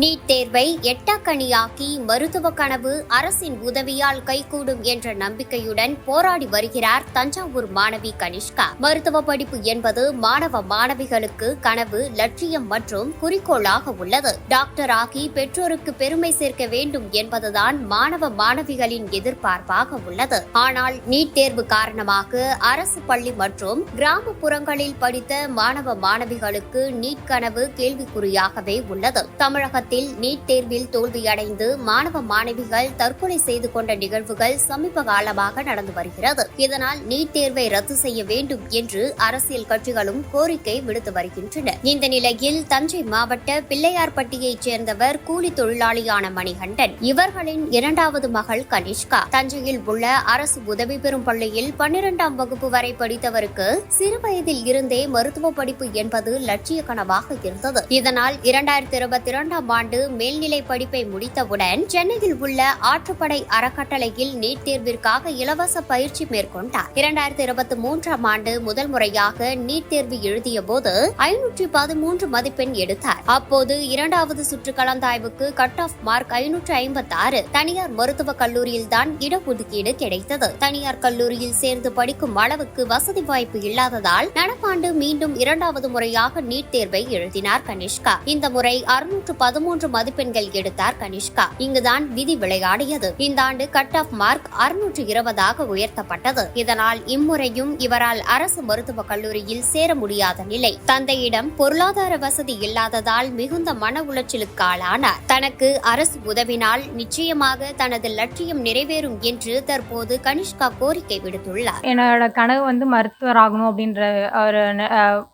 NEET தேர்வை எட்டாக்கணியாக்கி மருத்துவ கனவு அரசின் உதவியால் கைகூடும் என்ற நம்பிக்கையுடன் போராடி வருகிறார் தஞ்சாவூர் மாணவி கனிஷ்கா. மருத்துவ படிப்பு என்பது மாணவ மாணவிகளுக்கு கனவு லட்சியம் மற்றும் குறிக்கோளாக உள்ளது. டாக்டர் ஆகி பெற்றோருக்கு பெருமை சேர்க்க வேண்டும் என்பதுதான் மாணவ மாணவிகளின் எதிர்பார்ப்பாக உள்ளது. ஆனால் நீட் தேர்வு காரணமாக அரசு பள்ளி மற்றும் கிராமப்புறங்களில் படித்த மாணவ மாணவிகளுக்கு நீட் கனவு கேள்விக்குறியாகவே உள்ளது. தமிழகத்தில் நீட் தேர்வில் தோல்வியடைந்து மாணவ மாணவிகள் தற்கொலை செய்து கொண்ட நிகழ்வுகள் சமீப காலமாக நடந்து வருகிறது. இதனால் நீட் தேர்வை ரத்து செய்ய வேண்டும் என்று அரசியல் கட்சிகளும் கோரிக்கை விடுத்து வருகின்றன. இந்த நிலையில் தஞ்சை மாவட்ட பிள்ளையார்பட்டியைச் சேர்ந்தவர் கூலி தொழிலாளியான மணிகண்டன் இவர்களின் இரண்டாவது மகள் கனிஷ்கா. தஞ்சையில் உள்ள அரசு உதவி பெறும் பள்ளியில் பன்னிரெண்டாம் வகுப்பு வரை படித்தவருக்கு சிறு வயதில் இருந்தே மருத்துவ படிப்பு என்பது லட்சிய கனவாக இருந்தது. இதனால் இரண்டாயிரத்தி இருபத்தி இரண்டாம் ஆண்டு மேல்நிலை படிப்பை முடித்தவுடன் சென்னையில் உள்ள ஆற்றுப்படை அறக்கட்டளையில் நீட் தேர்விற்காக இலவச பயிற்சி மேற்கொண்டார். இரண்டாயிரத்தி இருபத்தி மூன்றாம் ஆண்டு முதல் முறையாக நீட் தேர்வு எழுதிய போது ஐநூற்றி பதிமூன்று மதிப்பெண் எடுத்தார். அப்போது இரண்டாவது சுற்று கலந்தாய்வுக்கு கட் ஆஃப் மார்க் ஐநூற்று ஐம்பத்தி ஆறு தனியார் மருத்துவக் கல்லூரியில் தான் இடஒதுக்கீடு கிடைத்தது. தனியார் கல்லூரியில் சேர்ந்து படிக்கும் அளவுக்கு வசதி வாய்ப்பு இல்லாததால் நடப்பாண்டு மீண்டும் இரண்டாவது முறையாக நீட் தேர்வை எழுதினார் கனிஷ்கா. இந்த முறை அறுநூற்று பதிமூன்று மதிப்பெண்கள் எடுத்தார் கனிஷ்கா. இங்குதான் விதி விளையாடியது. இந்த ஆண்டு கட் ஆஃப் மார்க் அறுநூற்று இருபதாக உயர்த்தப்பட்டது. இதனால் இம்முறையும் இவரால் அரசு மருத்துவக் கல்லூரியில் சேர முடியாத நிலை. தந்தையிடம் பொருளாதார வசதி இல்லாததால் மிகுந்த மன உளைச்சலுக்கு ஆளானார். தனக்கு அரசு உதவினால் நிச்சயமாக தனது லட்சியம் நிறைவேறும் என்று தற்போது கனிஷ்கா கோரிக்கை விடுத்துள்ளார். என்னோட கனவு வந்து மருத்துவர் ஆகணும் அப்படின்ற ஒரு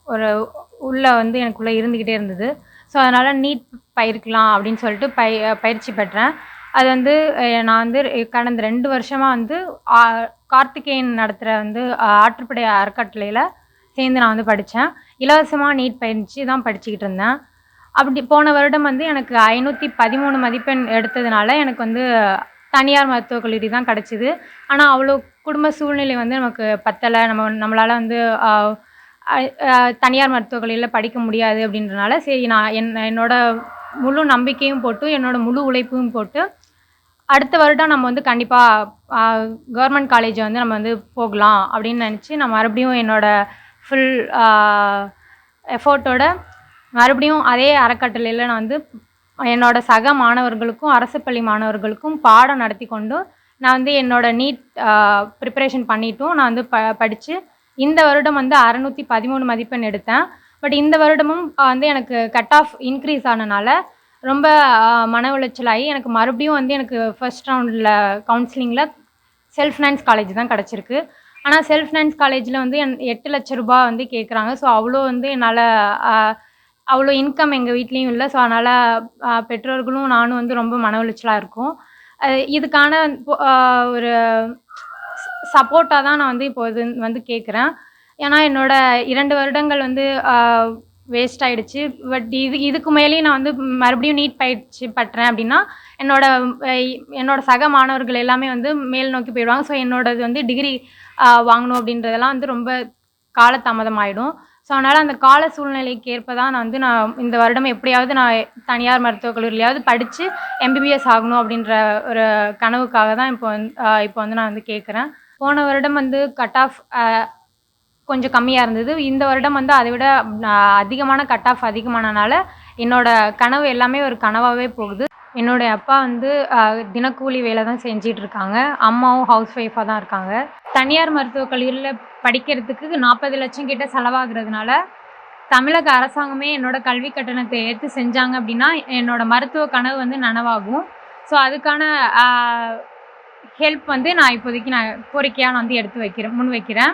ஒரு உள்ள வந்து எனக்குள்ளே இருந்துகிட்டே இருந்தது. ஸோ அதனால் நீட் பயிர்க்கலாம் அப்படின்னு சொல்லிட்டு பய பயிற்சி பெற்றேன். அது வந்து நான் வந்து கடந்த ரெண்டு வருஷமாக வந்து கார்த்திகேயன் நடத்துகிற வந்து ஆற்றுப்படை அறக்கட்டளையில் சேர்ந்து நான் வந்து படித்தேன் இலவசமாக நீட் பயிற்சி தான் படிச்சுக்கிட்டு இருந்தேன். அப்படி போன வருடம் வந்து எனக்கு ஐநூற்றி பதிமூணு மதிப்பெண் எடுத்ததுனால எனக்கு வந்து தனியார் மருத்துவக் கல்லூரி தான் கிடச்சிது. ஆனால் அவ்வளோ குடும்ப சூழ்நிலை வந்து நமக்கு பத்தலை. நம்ம நம்மளால் வந்து தனியார் மருத்துவக் படிக்க முடியாது அப்படின்றனால சரி நான் என் என்னோட முழு நம்பிக்கையும் போட்டு என்னோட முழு உழைப்பையும் போட்டு அடுத்த வருடம் நம்ம வந்து கண்டிப்பாக கவர்மெண்ட் காலேஜ் வந்து நம்ம வந்து போகலாம் அப்படின்னு நினச்சி நான் மறுபடியும் என்னோடய ஃபுல் எஃபோர்ட்டோட மறுபடியும் அதே அறக்கட்டளையில் நான் வந்து என்னோட சக மாணவர்களுக்கும் அரசு பள்ளி மாணவர்களுக்கும் பாடம் நடத்தி கொண்டு நான் வந்து என்னோடய நீட் ப்ரிப்பரேஷன் பண்ணிட்டும் நான் வந்து ப படித்து இந்த வருடம் வந்து அறநூற்றி பதிமூணு மதிப்பெண் எடுத்தேன். பட் இந்த வருடமும் வந்து எனக்கு கட் ஆஃப் இன்க்ரீஸ் ஆனனால ரொம்ப மன மன உளைச்சலாகி எனக்கு மறுபடியும் வந்து எனக்கு ஃபர்ஸ்ட் ரவுண்டில் கவுன்சிலிங்கில் செல்ஃப் ஃபினான்ஸ் காலேஜ் தான் கிடச்சிருக்கு. ஆனால் செல்ஃப் ஃபினான்ஸ் காலேஜில் வந்து என் எட்டு லட்ச ரூபாய் வந்து கேட்குறாங்க ஸோ அவ்வளோ வந்து என்னால் அவ்வளோ இன்கம் எங்கள் வீட்லேயும் இல்லை. ஸோ அதனால் பெற்றோர்களும் நானும் வந்து ரொம்ப மன உளைச்சலாக இருக்கும். இதுக்கான ஒரு சப்போர்ட்டாக தான் நான் வந்து இப்போ இது வந்து கேட்குறேன் ஏன்னா என்னோட இரண்டு வருடங்கள் வந்து வேஸ்ட் ஆயிடுச்சு. பட் இது இதுக்கு மேலேயும் நான் வந்து மறுபடியும் நீட் பயிற்சி பட்டுறேன் அப்படின்னா என்னோட என்னோட சக மாணவர்கள் எல்லாமே வந்து மேல் நோக்கி போயிடுவாங்க. ஸோ என்னோடது வந்து டிகிரி வாங்கணும் அப்படின்றதெல்லாம் வந்து ரொம்ப காலதாமதம் ஆகிடும் ஸோ அதனால் அந்த கால சூழ்நிலைக்கு ஏற்ப தான் நான் வந்து நான் இந்த வருடம் எப்படியாவது நான் தனியார் மருத்துவக் கல்லூரியிலையாவது படித்து எம்பிபிஎஸ் ஆகணும் அப்படின்ற ஒரு கனவுக்காக தான் இப்போ வந்து இப்போ வந்து நான் வந்து கேட்குறேன் போன வருடம் வந்து கட் ஆஃப் கொஞ்சம் கம்மியாக இருந்தது. இந்த வருடம் வந்து அதை விட அதிகமான கட் ஆஃப் அதிகமானனால என்னோட கனவு எல்லாமே ஒரு கனவாகவே போகுது. என்னுடைய அப்பா வந்து தினக்கூலி வேலை தான் செஞ்சிட்டு இருக்காங்க. அம்மாவும் ஹவுஸ் ஒய்ஃபாக தான் இருக்காங்க. தனியார் மருத்துவக் கல்லூரியில் படிக்கிறதுக்கு நாற்பது லட்சம் கிட்ட செலவாகிறதுனால தமிழக அரசாங்கமே என்னோட கல்வி கட்டணத்தை ஏற்று செஞ்சாங்க அப்படின்னா என்னோட மருத்துவ கனவு வந்து நனவாகும். ஸோ அதுக்கான ஹெல்ப் வந்து நான் இப்போதைக்கு நான் கோரிக்கையாக நான் வந்து எடுத்து வைக்கிறேன் முன் வைக்கிறேன்.